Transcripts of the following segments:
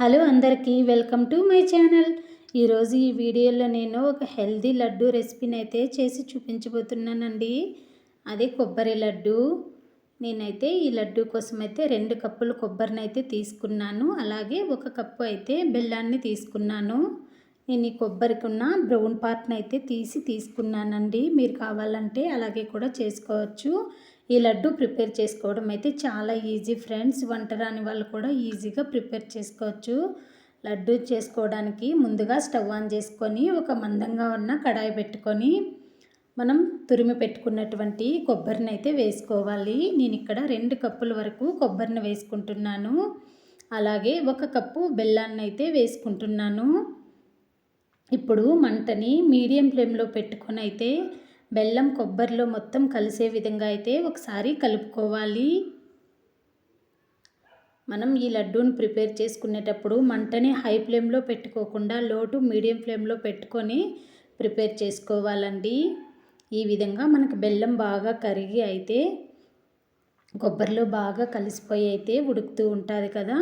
Hello అందరికీ welcome to my channel. ఈరోజు ఈ వీడియోలో నేను ఒక హెల్దీ లడ్డు రెసిపీని అయితే చేసి చూపించబోతున్నానండి. అదే కొబ్బరి లడ్డు. నేనైతే ఈ లడ్డు కోసం అయితే రెండు కప్పులు కొబ్బరిని అయితే తీసుకున్నాను. అలాగే ఒక కప్పు అయితే బెల్లాన్ని తీసుకున్నాను. నేను ఈ కొబ్బరికి ఉన్న బ్రౌన్ పార్ట్ని అయితే తీసి తీసుకున్నానండి. మీరు కావాలంటే అలాగే కూడా చేసుకోవచ్చు. ఈ లడ్డు ప్రిపేర్ చేసుకోవడం అయితే చాలా ఈజీ ఫ్రెండ్స్. వంట రాని వాళ్ళు కూడా ఈజీగా ప్రిపేర్ చేసుకోవచ్చు. లడ్డు చేసుకోవడానికి ముందుగా స్టవ్ ఆన్ చేసుకొని ఒక మందంగా ఉన్న కడాయి పెట్టుకొని మనం తురిమి పెట్టుకున్నటువంటి కొబ్బరిని అయితే వేసుకోవాలి. నేను ఇక్కడ రెండు కప్పుల వరకు కొబ్బరిని వేసుకుంటున్నాను. అలాగే ఒక కప్పు బెల్లాన్ని అయితే వేసుకుంటున్నాను. ఇప్పుడు మంటని మీడియం ఫ్లేమ్లో పెట్టుకొని అయితే బెల్లం కొబ్బరిలో మొత్తం కలిసే విధంగా అయితే ఒకసారి కలుపుకోవాలి. మనం ఈ లడ్డూని ప్రిపేర్ చేసుకునేటప్పుడు మంటని హై ఫ్లేమ్లో పెట్టుకోకుండా లోటు మీడియం ఫ్లేమ్లో పెట్టుకొని ప్రిపేర్ చేసుకోవాలండి. ఈ విధంగా మనకు బెల్లం బాగా కరిగి అయితే కొబ్బరిలో బాగా కలిసిపోయి అయితే ఉడుకుతూ ఉంటుంది కదా.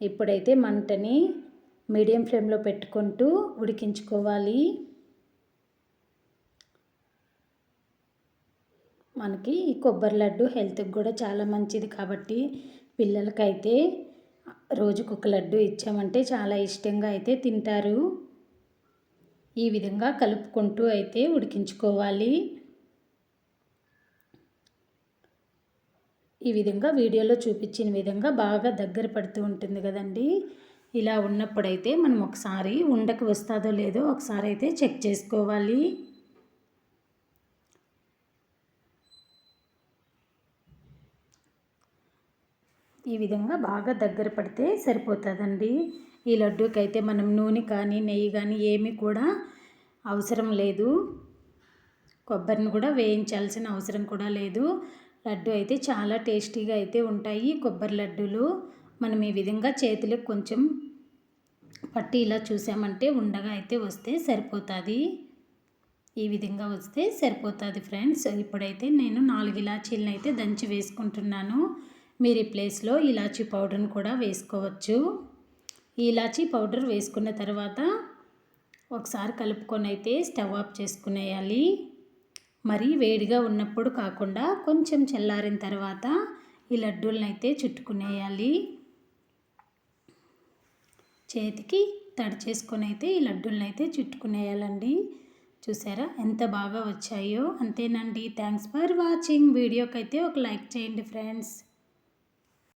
ఇప్పుడైతే మంటని మీడియం ఫ్లేమ్లో పెట్టుకుంటూ ఉడికించుకోవాలి. మనకి ఈ కొబ్బరి లడ్డు హెల్త్కి కూడా చాలా మంచిది కాబట్టి పిల్లలకైతే రోజుకు ఒక లడ్డు ఇచ్చామంటే చాలా ఇష్టంగా అయితే తింటారు. ఈ విధంగా కలుపుకుంటూ అయితే ఉడికించుకోవాలి. ఈ విధంగా వీడియోలో చూపించిన విధంగా బాగా దగ్గర పడుతూ ఉంటుంది కదండి. ఇలా ఉన్నప్పుడైతే మనం ఒకసారి ఉండకు వస్తుందో లేదో ఒకసారి అయితే చెక్ చేసుకోవాలి. ఈ విధంగా బాగా దగ్గర పడితే సరిపోతుందండి. ఈ లడ్డూకి అయితే మనం నూనె కానీ నెయ్యి కానీ ఏమీ కూడా అవసరం లేదు. కొబ్బరిని కూడా వేయించాల్సిన అవసరం కూడా లేదు. లడ్డు అయితే చాలా టేస్టీగా అయితే ఉంటాయి కొబ్బరి లడ్డూలు. మనం ఈ విధంగా చేతులకు కొంచెం పట్టి ఇలా చూసామంటే ఉండగా అయితే వస్తే సరిపోతుంది. ఈ విధంగా వస్తే సరిపోతుంది ఫ్రెండ్స్. ఇప్పుడైతే నేను నాలుగు ఇలాచీలను అయితే దంచి వేసుకుంటున్నాను. మీరు ఈ ప్లేస్లో ఇలాచీ పౌడర్ని కూడా వేసుకోవచ్చు. ఈ ఇలాచీ పౌడర్ వేసుకున్న తర్వాత ఒకసారి కలుపుకొని అయితే స్టవ్ ఆఫ్ చేసుకునేయాలి. మరి వేడిగా ఉన్నప్పుడు కాకుండా కొంచెం చల్లారిన తర్వాత ఈ లడ్డూలను అయితే చుట్టుకునేయాలి. చేతికి తడి చేసుకొని అయితే ఈ లడ్డూలను అయితే చుట్టుకునేయాలండి. చూసారా ఎంత బాగా వచ్చాయో. అంతేనండి. Thanks for watching. వీడియోకి అయితే ఒక లైక్ చేయండి ఫ్రెండ్స్.